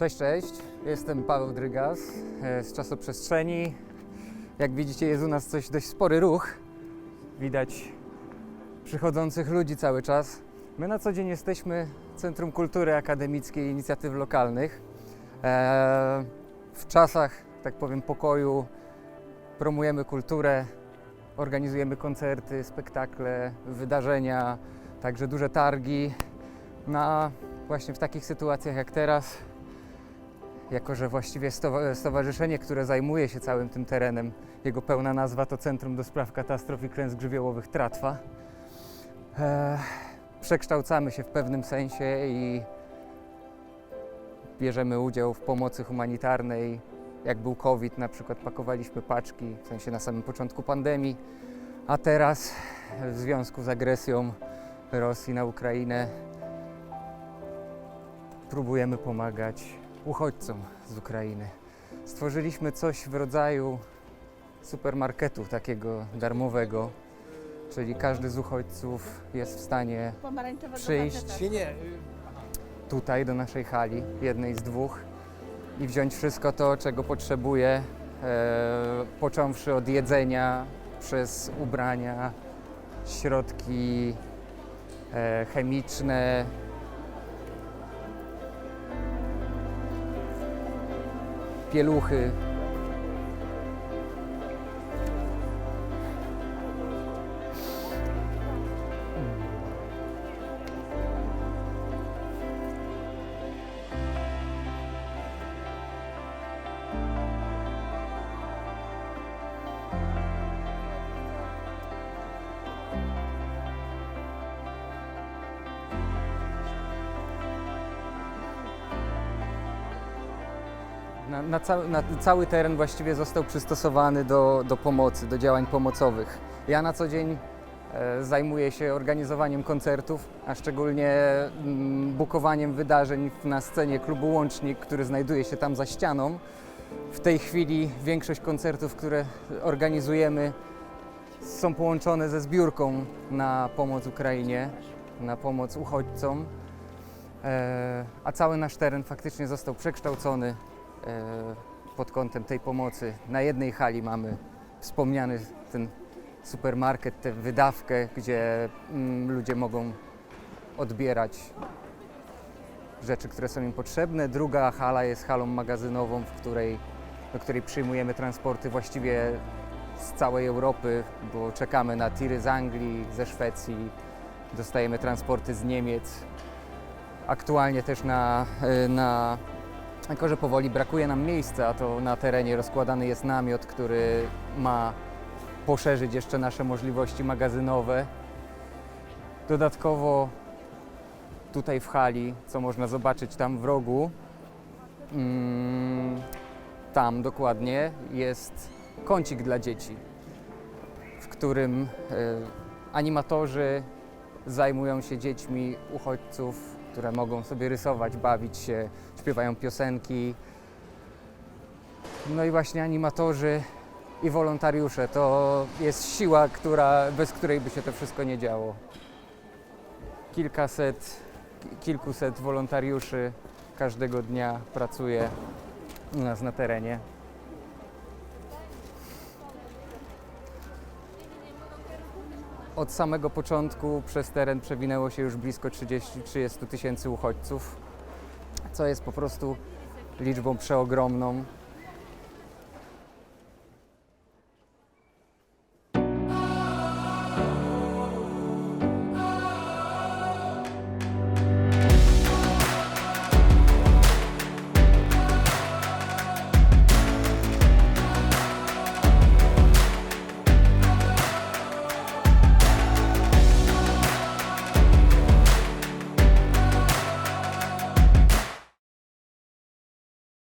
Cześć, cześć. Jestem Paweł Drygas e, z czasoprzestrzeni. Jak widzicie, jest u nas coś dość spory ruch. Widać przychodzących ludzi cały czas. My na co dzień jesteśmy Centrum Kultury Akademickiej i Inicjatyw Lokalnych. E, w czasach, tak powiem, pokoju promujemy kulturę, organizujemy koncerty, spektakle, wydarzenia, także duże targi. Na właśnie w takich sytuacjach jak teraz jako że właściwie stowa- stowarzyszenie, które zajmuje się całym tym terenem, jego pełna nazwa to Centrum do Spraw Katastrof i Klęsk Żywiołowych Tratwa. E, przekształcamy się w pewnym sensie i bierzemy udział w pomocy humanitarnej. Jak był COVID, na przykład pakowaliśmy paczki, w sensie na samym początku pandemii, a teraz w związku z agresją Rosji na Ukrainę próbujemy pomagać uchodźcom z Ukrainy. Stworzyliśmy coś w rodzaju supermarketu takiego darmowego, czyli każdy z uchodźców jest w stanie Przyjść. Tutaj do naszej hali, jednej z dwóch, i wziąć wszystko to, czego potrzebuje, e, począwszy od jedzenia, przez ubrania, środki e, chemiczne, pieluchy. Na, na, cały, na cały teren właściwie został przystosowany do, do pomocy, do działań pomocowych. Ja na co dzień e, zajmuję się organizowaniem koncertów, a szczególnie mm, bukowaniem wydarzeń na scenie klubu Łącznik, który znajduje się tam za ścianą. W tej chwili większość koncertów, które organizujemy, są połączone ze zbiórką na pomoc Ukrainie, na pomoc uchodźcom. E, a cały nasz teren faktycznie został przekształcony pod kątem tej pomocy. Na jednej hali mamy wspomniany ten supermarket, tę wydawkę, gdzie mm, ludzie mogą odbierać rzeczy, które są im potrzebne. Druga hala jest halą magazynową, w której, do której przyjmujemy transporty właściwie z całej Europy, bo czekamy na tiry z Anglii, ze Szwecji, dostajemy transporty z Niemiec. Aktualnie też na, y, na że powoli brakuje nam miejsca, to na terenie rozkładany jest namiot, który ma poszerzyć jeszcze nasze możliwości magazynowe. Dodatkowo tutaj w hali, co można zobaczyć tam w rogu, mm, tam dokładnie jest kącik dla dzieci, w którym e, animatorzy zajmują się dziećmi uchodźców, które mogą sobie rysować, bawić się, śpiewają piosenki. No i właśnie animatorzy i wolontariusze to jest siła, która, bez której by się to wszystko nie działo. Kilkaset, ki- kilkuset wolontariuszy każdego dnia pracuje u nas na terenie. Od samego początku przez teren przewinęło się już blisko 30-30 tysięcy uchodźców, co jest po prostu liczbą przeogromną.